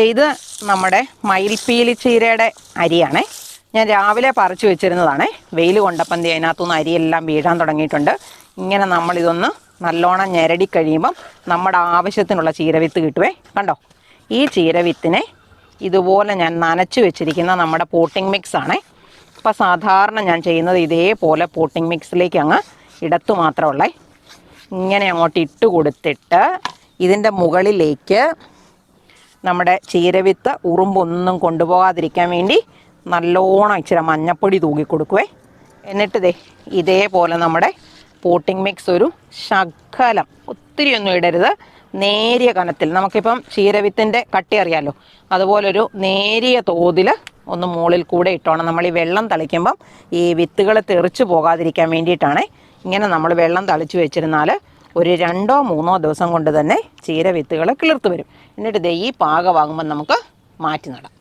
ഇത് നമ്മുടെ മയിൽപ്പീലി ചീരയുടെ അരിയാണേ. ഞാൻ രാവിലെ പറിച്ചു വെച്ചിരുന്നതാണ്. വെയിൽ കൊണ്ടപ്പം ദേ അതിനകത്തുനിന്ന് അരിയെല്ലാം വീഴാൻ തുടങ്ങിയിട്ടുണ്ട്. ഇങ്ങനെ നമ്മളിതൊന്ന് നല്ലോണം ഞെരടി കഴിയുമ്പം നമ്മുടെ ആവശ്യത്തിനുള്ള ചീരവിത്ത് കിട്ടുവേ. കണ്ടോ? ഈ ചീരവിത്തിനെ ഇതുപോലെ ഞാൻ നനച്ചു വെച്ചിരിക്കുന്ന നമ്മുടെ പോട്ടിംഗ് മിക്സ് ആണേ. അപ്പോൾ സാധാരണ ഞാൻ ചെയ്യുന്നത് ഇതേപോലെ പോട്ടിംഗ് മിക്സിലേക്ക് അങ്ങ് ഇടത്തു മാത്രമുള്ളേ ഇങ്ങനെ അങ്ങോട്ട് ഇട്ട് കൊടുത്തിട്ട് ഇതിന്റെ മുകളിലേക്ക് നമ്മുടെ ചീരവിത്ത് ഉറുമ്പൊന്നും കൊണ്ടുപോകാതിരിക്കാൻ വേണ്ടി നല്ലോണം ഇച്ചിരി മഞ്ഞപ്പൊടി തൂക്കി കൊടുക്കുവേ. എന്നിട്ട് ദേ ഇതേപോലെ നമ്മുടെ പോട്ടിംഗ് മിക്സ് ഒരു ശകലം ഒത്തിരി ഒന്നും ഇടരുത്. നേരിയ കനത്തിൽ. നമുക്കിപ്പം ചീരവിത്തിന്റെ കട്ടി അറിയാമല്ലോ അതുപോലൊരു നേരിയ തോതിൽ ഒന്ന് മുകളിൽ കൂടെ ഇട്ടോണം. നമ്മൾ ഈ വെള്ളം തളിക്കുമ്പം ഈ വിത്തുകൾ തെറിച്ചു പോകാതിരിക്കാൻ വേണ്ടിയിട്ടാണ് ഇങ്ങനെ നമ്മൾ വെള്ളം തളിച്ചു വെച്ചിരുന്നാൽ ഒരു രണ്ടോ മൂന്നോ ദിവസം കൊണ്ട് തന്നെ ചീര വിത്തുകൾ കിളിർത്ത് വരും. എന്നിട്ട് ദേ ഈ പാകമാകുമ്പോൾ നമുക്ക് മാറ്റി നടാം.